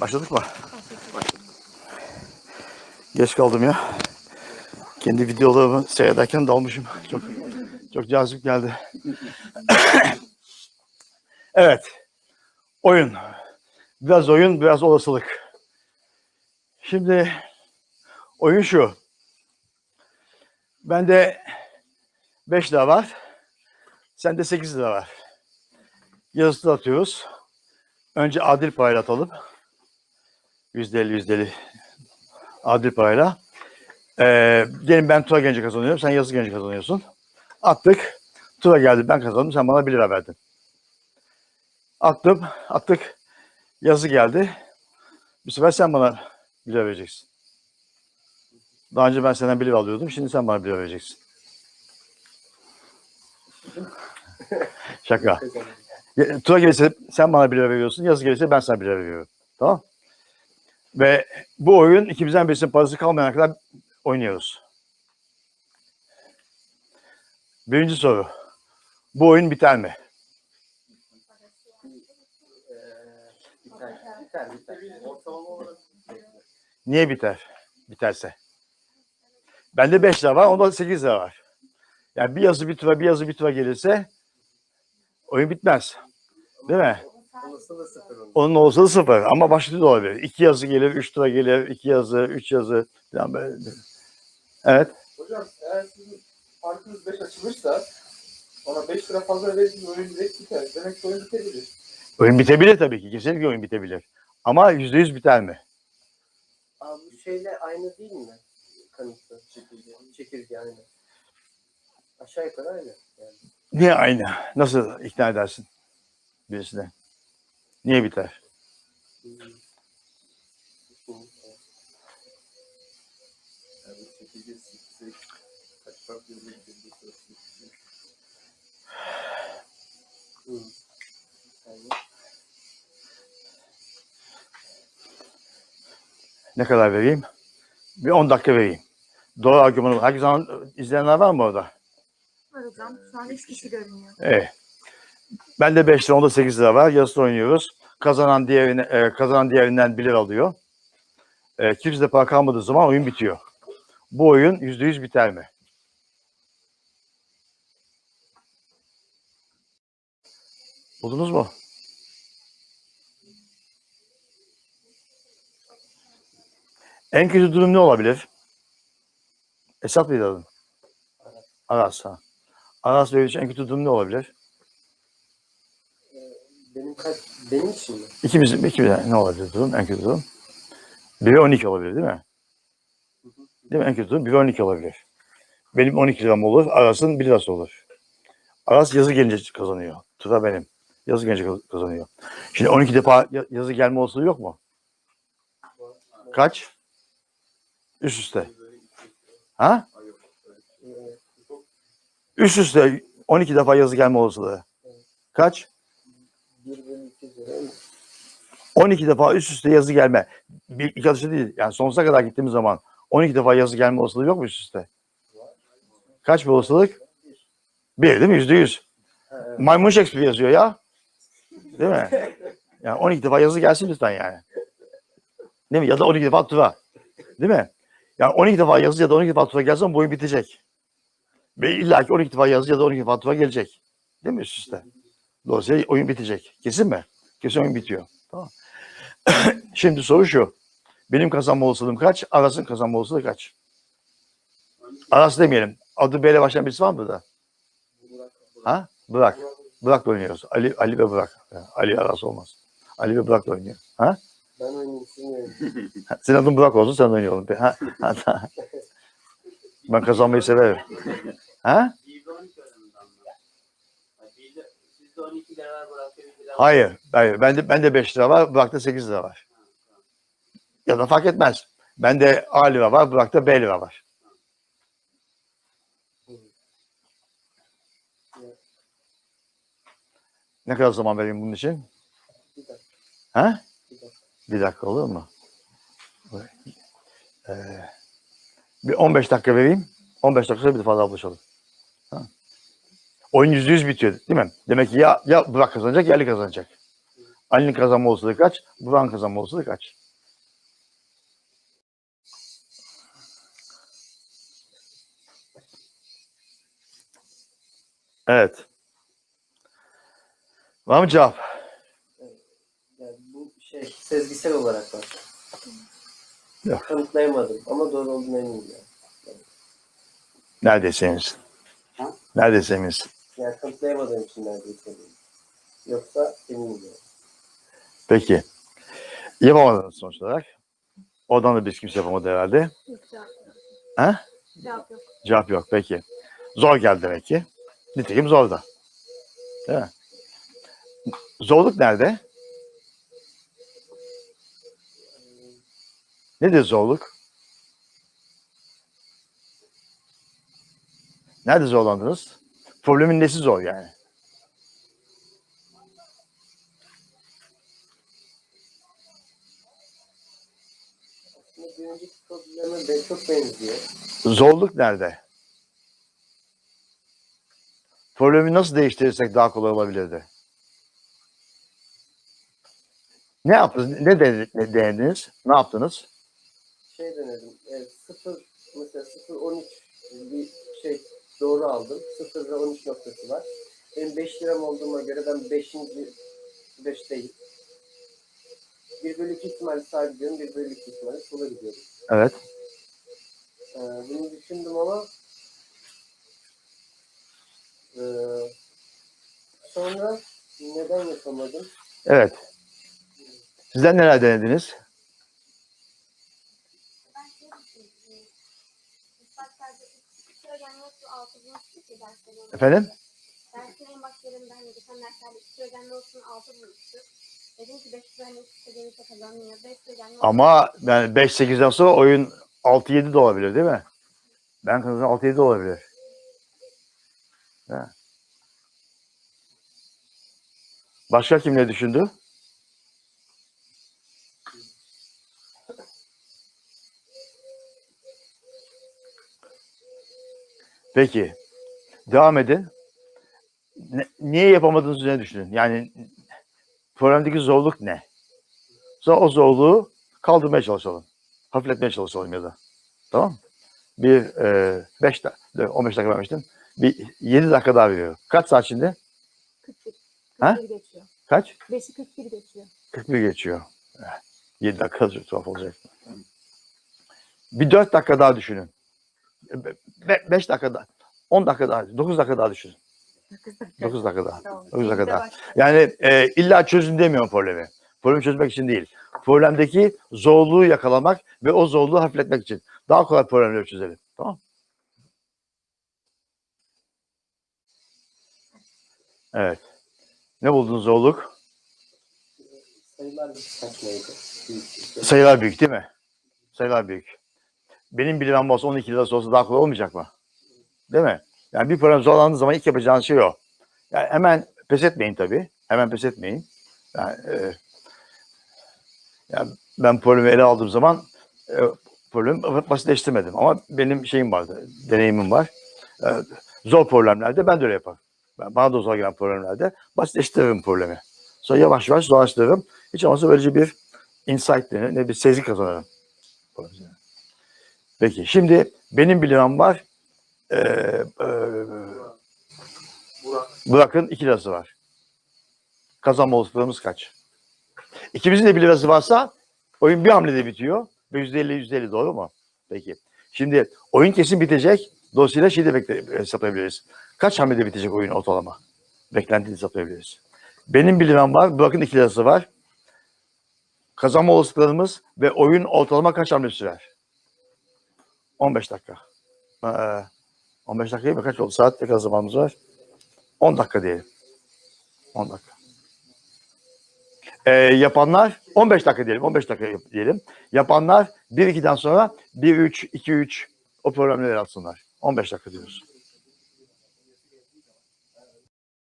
Başladık mı? Geç kaldım ya. Kendi videolarımı seyrederken dalmışım. Çok çok cazip geldi. evet. Oyun. Biraz oyun, biraz olasılık. Şimdi oyun şu. Bende 5 lira var. Sende 8 lira var. Yazısı atıyoruz. Önce adil payla atalım. Yüzdeli yüzdeli adil parayla. Ee, diyelim ben Tura Genci kazanıyorum. Sen Yazı Genci kazanıyorsun. Attık. Tura geldi ben kazandım. Sen bana 1 lira verdin. Attım. Attık. Yazı geldi. Bu sefer sen bana 1 lira vereceksin. Daha önce ben senden 1 lira alıyordum. Şimdi sen bana 1 lira vereceksin. Şaka. Tura gelirse sen bana 1 lira veriyorsun. Yazı gelirse ben sana 1 lira veriyorum. Tamam Ve bu oyun ikimizden birisinin parası kalmayana kadar oynuyoruz. Birinci soru. Bu oyun biter mi? Niye biter? Biterse. Bende 5 lira var, onda 8 lira var. Yani bir yazı bir tura, bir yazı bir tura gelirse oyun bitmez. Değil mi? Olasılığı sıfır onun. Onun olasılığı sıfır ama başka da olabilir. İki yazı gelir, üç tura gelir, iki yazı, üç yazı. falan böyle. Evet. Hocam eğer sizin farkınız 5 açılırsa ona 5 lira fazla verirsiniz oyun direkt biter. Demek ki oyun bitebilir. Oyun bitebilir tabii ki. Kesinlikle oyun bitebilir. Ama yüzde yüz biter mi? Abi bu şeyle aynı değil mi? Kanıtlı çekirge. Çekirge aynı. Aşağı yukarı aynı. Yani. Niye aynı? Nasıl ikna edersin birisine? Niye biter? Ne kadar vereyim? Bir 10 dakika vereyim. Doğru argümanı. Herkes izleyenler var mı orada? Var hocam. Şu an 3 kişi görünüyor. Evet. Ben de 5 lira, onda 8 lira var. Yarısını oynuyoruz. Kazanan diğerine, e, kazanan diğerinden 1 lira alıyor. E, kimse de para kalmadığı zaman oyun bitiyor. Bu oyun %100 biter mi? Buldunuz mu? En kötü durum ne olabilir? Esat mıydı adın? Aras. ha. Aras Bey için en kötü durum ne olabilir? Benim kaç benim için mi? İkimiz, ikimiz ne olabilir durum? En kötü durum. 1'e 12 olabilir değil mi? Değil mi? En kötü durum 1'e 12 olabilir. Benim 12 liram olur, Aras'ın 1 lirası olur. Aras yazı gelince kazanıyor. Tura benim. Yazı gelince kaz- kazanıyor. Şimdi 12 defa ya- yazı gelme olasılığı yok mu? Kaç? Üst üste. Ha? Üst üste 12 defa yazı gelme olasılığı. Kaç? bir bölü iki üzeri 12 defa üst üste yazı gelme. Bir iki atışı değil. Yani sonsuza kadar gittiğimiz zaman 12 defa yazı gelme olasılığı yok mu üst üste? Kaç bir olasılık? Bir değil mi? Yüzde yüz. Maymun Shakespeare yazıyor ya. Değil mi? Yani 12 defa yazı gelsin lütfen yani. Değil mi? Ya da 12 defa tura. Değil mi? Yani 12 defa yazı ya da 12 defa tura gelse bu oyun bitecek. Ve illa ki 12 defa yazı ya da 12 defa tura gelecek. Değil mi üst üste? Dolayısıyla oyun bitecek. Kesin mi? Kesin oyun bitiyor. Tamam. Şimdi soru şu. Benim kazanma olasılığım kaç? Aras'ın kazanma olasılığı kaç? Aras demeyelim. Adı B ile başlayan birisi var mı burada? Ha? Burak. Burak'la oynuyoruz. Ali, Ali ve Burak. Ya, Ali Aras olmaz. Ali ve Burak'la oynuyor. Ha? Ben oynayayım Senin adın Burak olsun sen oynayalım. Ha? Ben kazanmayı severim. Ha? Bizde 12 oranında mı? Bizde, sizde 12 lira var Hayır. Hayır. Bende, bende 5 lira var. Burak'ta 8 lira var. Ya da fark etmez. Bende A lira var. Burak'ta B lira var. Ne kadar zaman vereyim bunun için? Bir dakika, Ha? bir dakika. Olur mu? Ee, bir 15 dakika vereyim. 15 dakika bir daha buluşalım. Ha? Oyun %100 bitiyor değil mi? Demek ki ya, ya Burak kazanacak ya Ali kazanacak. Ali'nin kazanma olasılığı kaç? Burak'ın kazanma olasılığı kaç? Evet. Var mı cevap? Yani bu şey sezgisel olarak var. Yok. Kanıtlayamadım ama doğru olduğuna eminim yani. Neredeyse eminsin. Neredeyse eminsin. Yani kanıtlayamadığım için neredeyse. Yoksa eminim yani. Peki. Yapamadınız sonuç olarak. Oradan da biz kimse yapamadı herhalde. Yok cevap yok. Ha? Cevap yok. Cevap yok. Peki. Zor geldi demek ki. Nitekim zor da. Değil mi? Zorluk nerede? Nedir zorluk? Nerede zorlandınız? Problemin nesi zor yani? Ben çok benziyor. Zorluk nerede? Problemi nasıl değiştirirsek daha kolay olabilirdi? Ne yaptınız? Ne denediniz? Ne, yaptınız? Şey denedim. E, 0 mesela 0 13 bir şey doğru aldım. 0 ve 13 noktası var. Benim 5 liram olduğuma göre ben 5. 5 değil. 1 bölü 2 ihtimali sağa gidiyorum. 1 bölü 2 ihtimali sola gidiyorum. Evet. Ee, bunu düşündüm ama ee, sonra neden yapamadım? Evet. Sizler neler denediniz? Ben şey düşündüm. Başlarda iki öğrenme notu derslerin. Efendim? Dersin en başlarında hani geçen derslerde iki öğrenme notunu altı bulmuştuk. Dedim ki beş öğrenme notu istediğimizde kazanmıyor. Beş öğrenme notu- Ama yani 5-8'den sonra oyun 6-7 de olabilir değil mi? Ben kazanan 6-7 de olabilir. Ha. Başka kim ne düşündü? Peki. Devam edin. Ne- niye yapamadığınız üzerine düşünün. Yani problemdeki zorluk ne? Sonra o zorluğu kaldırmaya çalışalım. Hafifletmeye çalışalım ya da. Tamam mı? Bir e, 5 dakika, 15 dakika vermiştim. Bir 7 dakika daha veriyorum. Kaç saat şimdi? 41. Ha? 41 geçiyor. Kaç? 5'i 41 geçiyor. 41 geçiyor. 7 dakika tuhaf olacak. Bir 4 dakika daha düşünün. 5 dakika daha. 10 dakika daha. 9 dakika daha düşünün. 9 dakika. 9 dakika daha. Tamam. 9 dakika daha. Yani e, illa çözün demiyorum problemi. Problemi çözmek için değil. Problemdeki zorluğu yakalamak ve o zorluğu hafifletmek için. Daha kolay problemleri çözelim. Tamam Evet. Ne buldun zorluk? Sayılar bir. Büyük bir. Sayılar büyük değil mi? Sayılar büyük. Benim bilemem olsa 12 lirası olsa daha kolay olmayacak mı? Değil mi? Yani bir problem zorlandığı zaman ilk yapacağınız şey o. Yani hemen pes etmeyin tabii. Hemen pes etmeyin. Yani, e, yani ben problemi ele aldığım zaman e, problemi basitleştirmedim. Ama benim şeyim vardı, deneyimim var. E, zor problemlerde ben de öyle yaparım. Ben, bana da zor gelen problemlerde basitleştiririm problemi. Sonra yavaş yavaş zorlaştırırım. Hiç olmazsa böylece bir insight denir, ne bir sezgi kazanırım. Peki şimdi benim bilemem var. E, Burak. Burak'ın 2 lirası var. Kazanma olasılığımız kaç? İkimizin de 1 lirası varsa oyun bir hamlede bitiyor. Ve %50 %50 doğru mu? Peki. Şimdi oyun kesin bitecek. Dolayısıyla şeyi de hesaplayabiliriz. Kaç hamlede bitecek oyun ortalama? Beklentiyi hesaplayabiliriz. Benim 1 liram var. Burak'ın 2 lirası var. Kazanma olasılıklarımız ve oyun ortalama kaç hamle sürer? 15 dakika. Ee, 15 dakika değil? Kaç oldu? Saat ne kadar zamanımız var? 10 dakika diyelim. 10 dakika. Ee, yapanlar 15 dakika diyelim. 15 dakika diyelim. Yapanlar 1-2'den sonra 1-3, 2-3 o programları atsınlar. 15 dakika diyoruz.